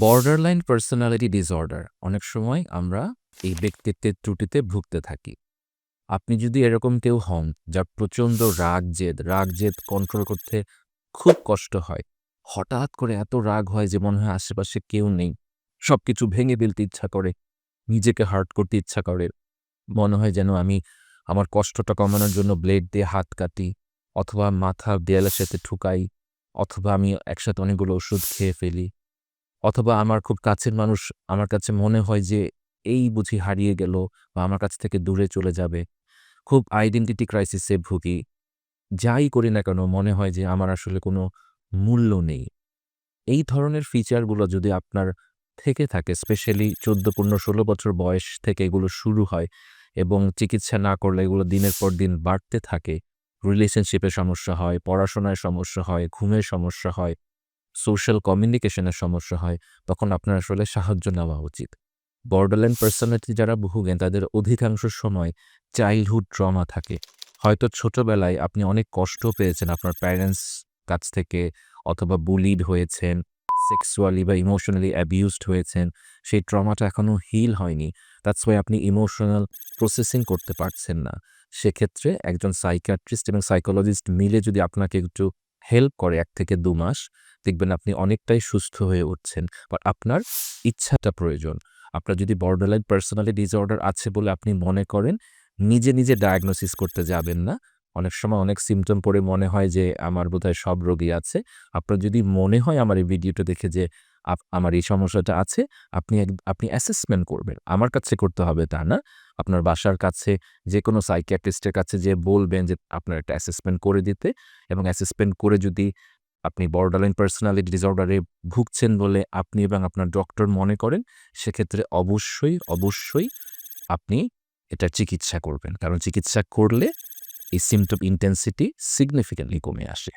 Borderline personality disorder অনেক সময় আমরা এই ব্যক্তিত্বের ত্রুটিতে ভুগতে থাকি। আপনি যদি এরকম কেউ হন, যার প্রচণ্ড রাগ জেদ রাগ জেদ কন্ট্রোল করতে খুব কষ্ট হয়, হঠাৎ করে এত রাগ হয় যে মনে হয় আশেপাশে কেউ নেই সব কিছু ভেঙে ফেলতে ইচ্ছা করে, নিজেকে হার্ট করতে ইচ্ছা করে, মনে হয় যেন আমি আমার কষ্টটা কমানোর জন্য ব্লেড দিয়ে হাত কাটি, অথবা মাথা দেয়ালের সাথে ঠুকাই, অথবা আমি একসাথে অনেকগুলো ওষুধ খেয়ে ফেলি। অথবা আমার খুব কাছের মানুষ আমার কাছে মনে হয় যে, এই বুঝি হারিয়ে গেল বা আমার কাছ থেকে দূরে চলে যাবে। খুব আইডেন্টিটি ক্রাইসিসে ভুগি। যাই করি না কেন মনে হয় যে, আমার আসলে কোনো মূল্য নেই। এই ধরনের ফিচারগুলো যদি আপনার থেকে থাকে স্পেশালি চোদ্দ, পনেরো, ষোলো বছর বয়স থেকে এগুলো শুরু হয় এবং চিকিৎসা না করলে এগুলো দিনের পর দিন বাড়তে থাকে রিলেশনশিপে সমস্যা হয়, পড়াশোনায় সমস্যা হয় ঘুমের সমস্যা হয় সোশ্যাল কমিউনিকেশনের সমস্যা হয়, তখন আপনার আসলে সাহায্য নেওয়া উচিত। বর্ডারল্যান্ড পার্সোনালিটি যারা ভুগেন তাদের অধিকাংশ সময় চাইল্ডহুড ট্রমা থাকে। হয়তো ছোটবেলায় আপনি অনেক কষ্ট পেয়েছেন আপনার প্যারেন্টস কাছ থেকে, অথবা বুলিড হয়েছেন সেক্সুয়ালি বা ইমোশনালি অ্যাবিউজড হয়েছেন, সেই ট্রমাটা এখনও হিল হয়নি। দ্যাটস ওয়াই আপনি ইমোশনাল প্রসেসিং করতে পারছেন না। সেক্ষেত্রে একজন সাইকিয়াট্রিস্ট এবং সাইকোলজিস্ট মিলে যদি আপনাকে একটু হেল্প করে এক থেকে দু মাস, দেখবেন আপনি অনেকটাই সুস্থ হয়ে উঠছেন। বা আপনার ইচ্ছাটা প্রয়োজন। আপনার যদি বর্ডারলাইন পার্সোনালি ডিসঅর্ডার আছে বলে আপনি মনে করেন, নিজে নিজে ডায়াগনোসিস করতে যাবেন না। অনেক সময় অনেক সিমটম পড়ে মনে হয় যে, আমার বোধহয় সব রোগী আছে। আপনার যদি মনে হয় আমার এই ভিডিওটা দেখে যে আমার এই সমস্যাটা আছে, আপনি আপনি অ্যাসেসমেন্ট করবেন। আমার কাছে করতে হবে তা না। আপনার বাসার কাছে যে কোনো সাইকিয়াট্রিস্টের কাছে যে বলবেন যে, আপনার একটা অ্যাসেসমেন্ট করে দিতে। এবং অ্যাসেসমেন্ট করে যদি আপনি বর্ডারলাইন পার্সোনালিটি ডিসঅর্ডারে ভুগছেন বলে আপনি এবং আপনার ডক্টর মনে করেন, সেক্ষেত্রে অবশ্যই অবশ্যই আপনি এটা চিকিৎসা করবেন। কারণ চিকিৎসা করলে এই সিমটম ইন্টেন্সিটি সিগনিফিক্যান্টলি কমে আসে।